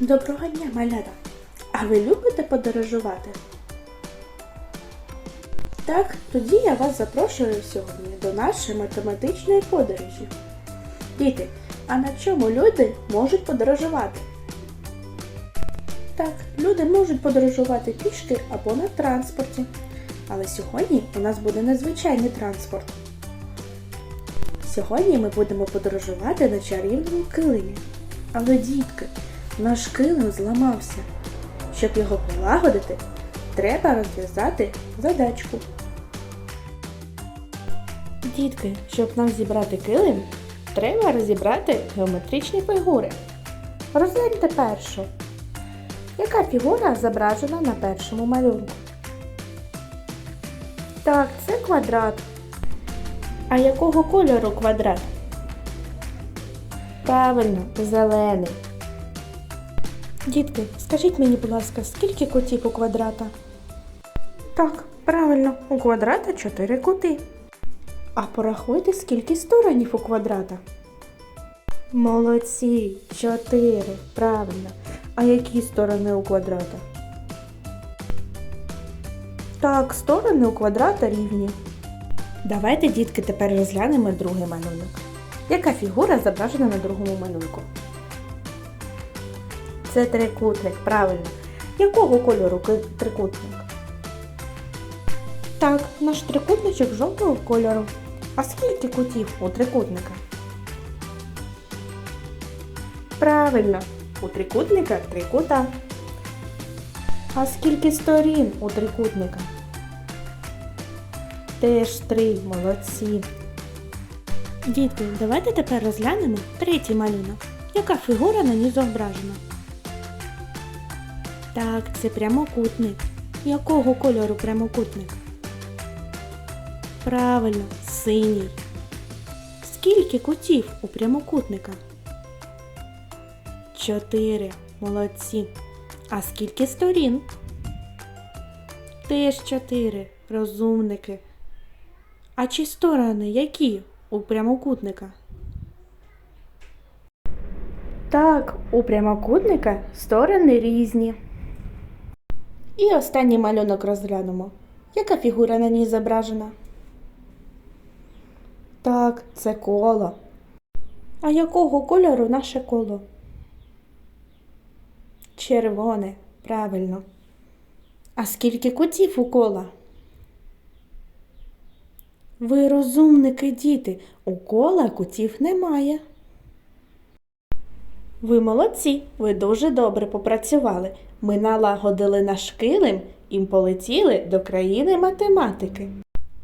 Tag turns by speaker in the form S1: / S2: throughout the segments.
S1: Доброго дня, малята! А ви любите подорожувати? Так, тоді я вас запрошую сьогодні до нашої математичної подорожі. Діти, а на чому люди можуть подорожувати? Так, люди можуть подорожувати пішки або на транспорті. Але сьогодні у нас буде незвичайний транспорт. Сьогодні ми будемо подорожувати на чарівному килимі. Але, дітки, наш килим зламався. Щоб його полагодити, треба розв'язати задачку. Дітки, щоб нам зібрати килим, треба розібрати геометричні фігури. Розгляньте першу. Яка фігура зображена на першому малюнку? Так, це квадрат. А якого кольору квадрат? Правильно, зелений. Дітки, скажіть мені, будь ласка, скільки кутів у квадрата? Так, правильно, у квадрата 4 кути. А порахуйте, скільки сторонів у квадрата. Молодці, 4, правильно. А які сторони у квадрата? Так, сторони у квадрата рівні. Давайте, дітки, тепер розглянемо другий малюнок. Яка фігура зображена на другому малюнку? Це трикутник, правильно. Якого кольору трикутник? Так, наш трикутничок жовтого кольору. А скільки кутів у трикутника? Правильно, у трикутника три кута. А скільки сторін у трикутника? Теж три, молодці. Дітки, давайте тепер розглянемо третій малюнок. Яка фігура на ній зображена? Так, це прямокутник. Якого кольору прямокутник? Правильно, синій. Скільки кутів у прямокутника? Чотири. Молодці. А скільки сторін? Теж чотири. Розумники. А чи сторони які у прямокутника? Так, у прямокутника сторони різні. І останній малюнок розглянемо. Яка фігура на ній зображена? Так, це коло. А якого кольору наше коло? Червоне, правильно. А скільки кутів у кола? Ви розумники, діти, у кола кутів немає. Ви молодці, ви дуже добре попрацювали. Ми налагодили наш килим і полетіли до країни математики.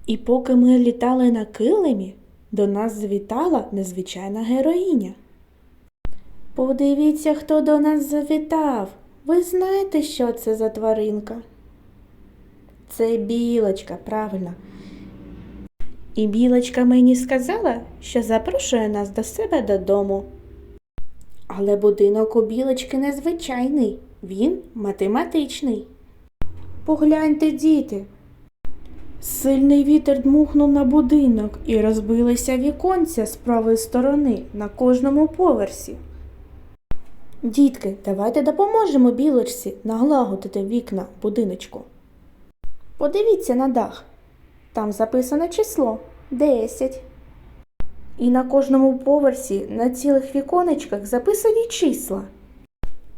S1: І поки ми літали на килимі, до нас завітала незвичайна героїня. Подивіться, хто до нас завітав. Ви знаєте, що це за тваринка? Це білочка, правильно. І білочка мені сказала, що запрошує нас до себе додому. Але будинок у білочки незвичайний, він математичний. Погляньте, діти. Сильний вітер дмухнув на будинок і розбилися віконця з правої сторони на кожному поверсі. Дітки, давайте допоможемо білочці налагодити вікна будиночку. Подивіться на дах. Там записане число 10. І на кожному поверсі на цілих віконечках записані числа.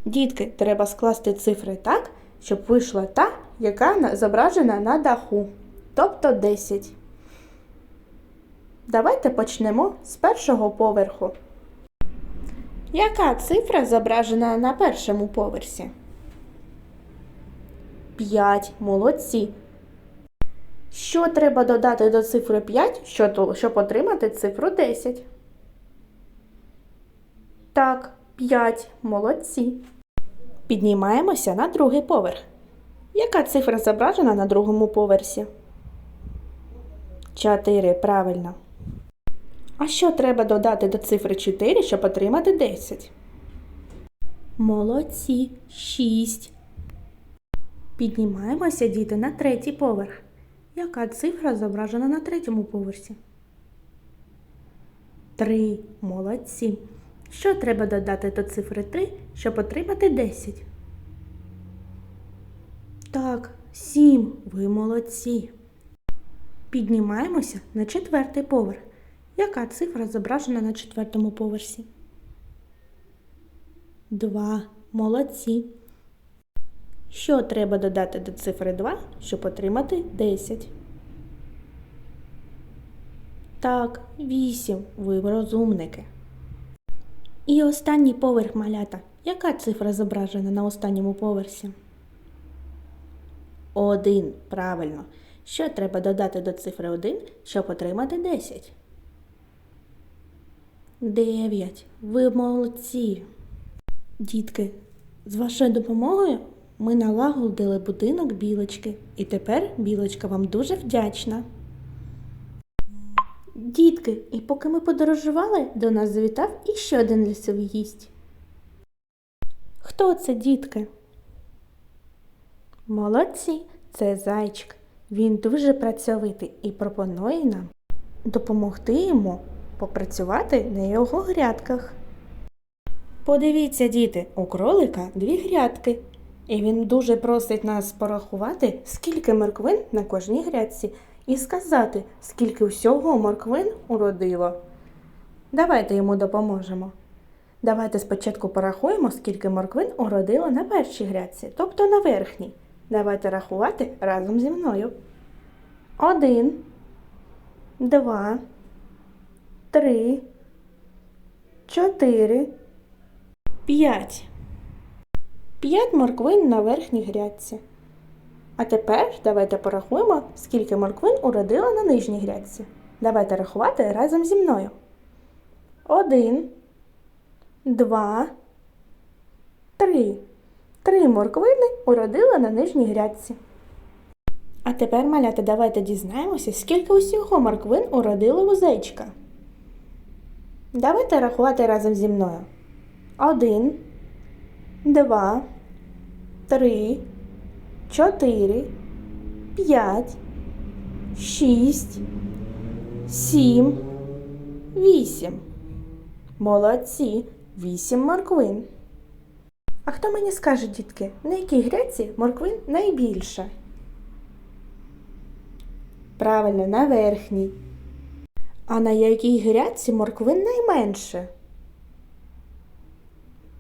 S1: Дітки, треба скласти цифри так, щоб вийшла та, яка зображена на даху, тобто 10. Давайте почнемо з першого поверху. Яка цифра зображена на першому поверсі? 5. Молодці. Що треба додати до цифри 5, щоб, отримати цифру 10? Так, 5. Молодці. Піднімаємося на другий поверх. Яка цифра зображена на другому поверсі? 4. Правильно. А що треба додати до цифри 4, щоб отримати 10? Молодці. 6. Піднімаємося, діти, на третій поверх. Яка цифра зображена на третьому поверсі? Три. Молодці. Що треба додати до цифри 3, щоб отримати 10? Так, 7. Ви молодці. Піднімаємося на четвертий поверх. Яка цифра зображена на четвертому поверсі? Два. Молодці. Що треба додати до цифри 2, щоб отримати 10? Так, 8. Ви розумники. І останній поверх малята. Яка цифра зображена на останньому поверсі? Один. Правильно. Що треба додати до цифри 1, щоб отримати 10? 9. Ви молодці. Дітки, з вашою допомогою ми налагодили будинок білочки, і тепер білочка вам дуже вдячна. Дітки, і поки ми подорожували, до нас завітав іще один лісовий гість. Хто це, дітки? Молодці, це зайчик. Він дуже працьовитий і пропонує нам допомогти йому попрацювати на його грядках. Подивіться, діти, у кролика дві грядки, і він дуже просить нас порахувати, скільки морквин на кожній грядці, і сказати, скільки всього морквин уродило. Давайте йому допоможемо. Давайте спочатку порахуємо, скільки морквин уродило на першій грядці, тобто на верхній. Давайте рахувати разом зі мною. Один, два, три, чотири, п'ять. П'ять морквин на верхній грядці. А тепер давайте порахуємо, скільки морквин уродила на нижній грядці. Давайте рахувати разом зі мною. Один, два, три. Три морквини уродила на нижній грядці. А тепер, малята, давайте дізнаємося, скільки усього морквин уродило у зайчика. Давайте рахувати разом зі мною. Один, два, три, чотири, п'ять, шість, сім, вісім. Молодці, вісім морквин. А хто мені скаже, дітки, на якій грядці морквин найбільше? Правильно, на верхній. А на якій грядці морквин найменше?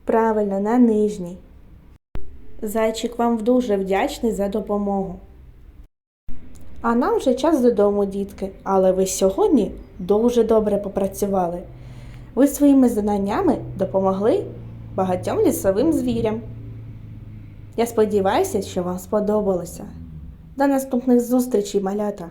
S1: Правильно, на нижній. Зайчик вам дуже вдячний за допомогу. А нам вже час додому, дітки, але ви сьогодні дуже добре попрацювали. Ви своїми знаннями допомогли багатьом лісовим звірям. Я сподіваюся, що вам сподобалося. До наступних зустрічей, малята!